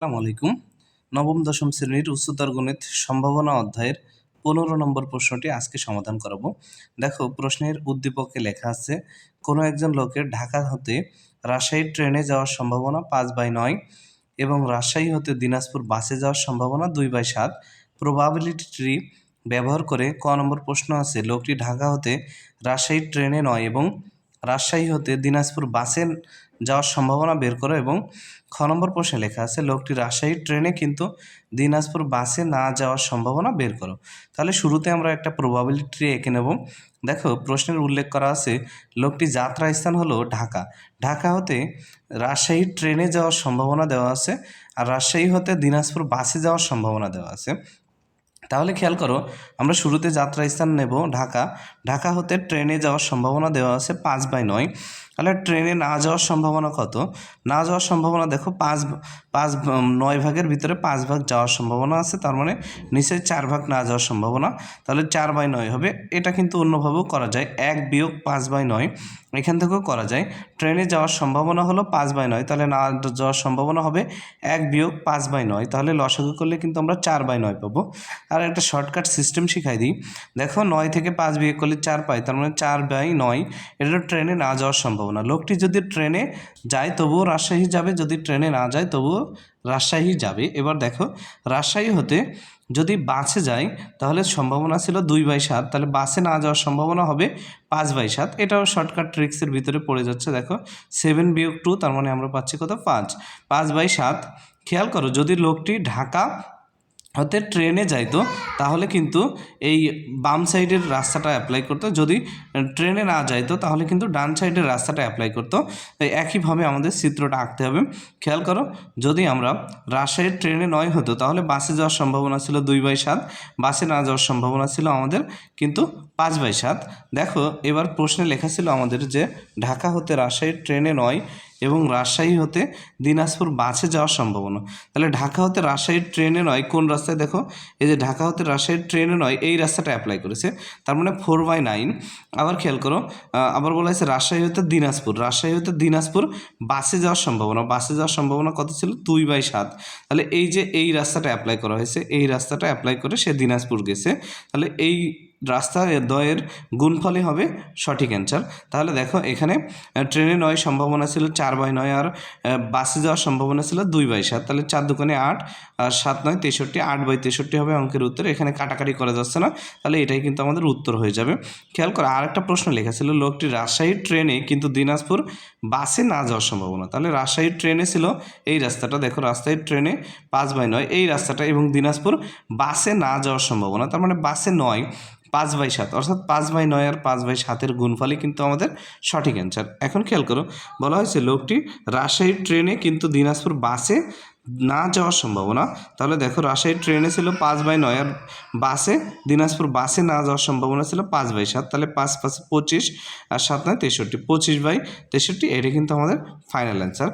আসসালামু আলাইকুম। নবম, দশম শ্রেণির উচ্চতর গণিত সম্ভাবনা অধ্যায়ের পনেরো নম্বর প্রশ্নটি আজকে সমাধান করাবো। দেখো, প্রশ্নের উদ্দীপকে লেখা আছে, কোনো একজন লোকের ঢাকা হতে রাজশাহী ট্রেনে যাওয়ার সম্ভাবনা পাঁচ বাই নয় এবং রাজশাহী হতে দিনাজপুর বাসে যাওয়ার সম্ভাবনা দুই বাই সাত। প্রবাবিলিটি ব্যবহার করে ক নম্বর প্রশ্ন আছে, লোকটি ঢাকা হতে রাজশাহী ট্রেনে নয় এবং রাজশাহী হতে দিনাজপুর বাসে যাওয়ার সম্ভাবনা বের করো এবং খ নম্বর প্রশ্নে লেখা আছে, লোকটি রাজশাহী ট্রেনে কিন্তু দিনাজপুর বাসে না যাওয়ার সম্ভাবনা বের করো। তাহলে শুরুতে আমরা একটা প্রবাবিলিটি এঁকে নেব। দেখো, প্রশ্নের উল্লেখ করা আছে, লোকটি যাত্রা স্থান হলো ঢাকা। ঢাকা হতে রাজশাহী ট্রেনে যাওয়ার সম্ভাবনা দেওয়া আছে আর রাজশাহী হতে দিনাজপুর বাসে যাওয়ার সম্ভাবনা দেওয়া আছে। তাহলে খেয়াল করো, আমরা শুরুতে যাত্রা স্থান নেব ঢাকা। ঢাকা হতে ট্রেনে যাওয়ার সম্ভাবনা দেওয়া আছে পাঁচ বাই নয়। তাহলে ট্রেনে না যাওয়ার সম্ভাবনা কত? না যাওয়ার সম্ভাবনা দেখো পাঁচ পাঁচ নয় ভাগের ভিতরে পাঁচ ভাগ যাওয়ার সম্ভাবনা আছে, তার মানে নিচে চার ভাগ না যাওয়ার সম্ভাবনা। তাহলে চার বাই নয় হবে, এটা কিন্তু অন্যভাবেও করা যায়, এক বিয়োগ পাঁচ বাই নয়। এখান থেকেও করা যায়। ট্রেনে যাওয়ার সম্ভাবনা হলো পাঁচ বাই নয়, তাহলে না যাওয়ার সম্ভাবনা হবে এক বিয়োগ পাঁচ বাই নয়, তাহলে লসাগু করলে কিন্তু আমরা চার বাই নয় পাবো। আর একটা শর্টকাট সিস্টেম শিখাই দিই। দেখো নয় থেকে পাঁচ বিয়োগ করলে চার পাই, তার মানে চার বাই নয়, এটা ট্রেনে না যাওয়ার সম্ভাবনা। লোকটি যদি ট্রেনে যায় তবুও রাজশাহী যাবে, যদি ট্রেনে না যায় তবুও রাজশাহী যাবে। এবার দেখো, রাজশাহী হতে যদি বাসে যায় তাহলে সম্ভাবনা ছিল দুই বাই সাত। তাহলে বাসে না যাওয়ার সম্ভাবনা হবে পাঁচ বাই সাত। এটাও শর্টকাট ট্রিক্সের ভিতরে পড়ে যাচ্ছে। দেখো সেভেন বিয়োগ টু তার মানে আমরা পাচ্ছি কত? পাঁচ। পাঁচ বাই সাত। খেয়াল করো, যদি লোকটি ঢাকা হতে ট্রেনে যাইতো তাহলে কিন্তু এই বাম সাইডের রাস্তাটা অ্যাপ্লাই করতো। যদি ট্রেনে না যাইতো তাহলে কিন্তু ডান সাইডের রাস্তাটা অ্যাপ্লাই করতো। তাই একইভাবে আমাদের চিত্রটা আঁকতে হবে। খেয়াল করো, যদি আমরা রাজশাহীর ট্রেনে নয় হতো, তাহলে বাসে যাওয়ার সম্ভাবনা ছিল দুই বাই সাত। বাসে না যাওয়ার সম্ভাবনা ছিল আমাদের কিন্তু পাঁচ বাই সাত। দেখো, এবার প্রশ্নে লেখা ছিল আমাদের যে ঢাকা হতে রাজশাহীর ট্রেনে নয় এবং রাজশাহী হতে দিনাজপুর বাসে যাওয়ার সম্ভাবনা। তাহলে ঢাকা হতে রাজশাহীর ট্রেনে নয়, কোন রাস্তায় দেখো? এই যে ঢাকা হতে রাজশাহীর ট্রেনে নয়, এই রাস্তাটা অ্যাপ্লাই করেছে। তার মানে ফোর বাই নাইন আবার খেয়াল করো আবার বলা হয়েছে রাজশাহী হতে দিনাজপুর। রাজশাহী হতে দিনাজপুর বাসে যাওয়ার সম্ভাবনা। বাসে যাওয়ার সম্ভাবনা কত ছিল? দুই বাই সাত। তাহলে এই যে এই রাস্তাটা অ্যাপ্লাই করা হয়েছে, এই রাস্তাটা অ্যাপ্লাই করে সে দিনাজপুর গেছে। তাহলে এই রাস্তা দ্বয়ের গুণফলই হবে সঠিক অ্যান্সার তাহলে দেখো, এখানে ট্রেনে নয় সম্ভাবনা ছিল চার বাই নয় আর বাসে যাওয়ার সম্ভাবনা ছিল দুই বাই সাত। তাহলে চার দোকানে আট আর সাত নয় তেষট্টি, আট বাই তেষট্টি হবে অঙ্কের উত্তর। এখানে কাটাকাটি করা যাচ্ছে না। তাহলে এটাই কিন্তু আমাদের উত্তর হয়ে যাবে। খেয়াল করো, আরেকটা প্রশ্ন লেখা ছিল, লোকটি রাজশাহীর ট্রেনে কিন্তু দিনাজপুর বাসে না যাওয়ার সম্ভাবনা। তাহলে রাজশাহীর ট্রেনে ছিল এই রাস্তাটা। দেখো রাজশাহীর ট্রেনে পাঁচ বাই নয়, এই রাস্তাটা এবং দিনাজপুর বাসে না যাওয়ার সম্ভাবনা। তার মানে বাসে নয় পাঁচ বাই সাত, অর্থাৎ পাঁচ বাই নয় আর পাঁচ বাই সাতের গুণফলই কিন্তু আমাদের সঠিক অ্যান্সার এখন খেয়াল করো, বলা হয়েছে লোকটি রাজশাহীর ট্রেনে কিন্তু দিনাজপুর বাসে না যাওয়ার সম্ভাবনা। তাহলে দেখো রাজশাহীর ট্রেনে ছিল পাঁচ বাই নয় আর বাসে, দিনাজপুর বাসে না যাওয়ার সম্ভাবনা ছিল পাঁচ বাই সাত। তাহলে পাঁচ পাঁচ পঁচিশ আর সাত নয় তেষট্টি, পঁচিশ বাই তেষট্টি এটা কিন্তু আমাদের ফাইনাল অ্যান্সার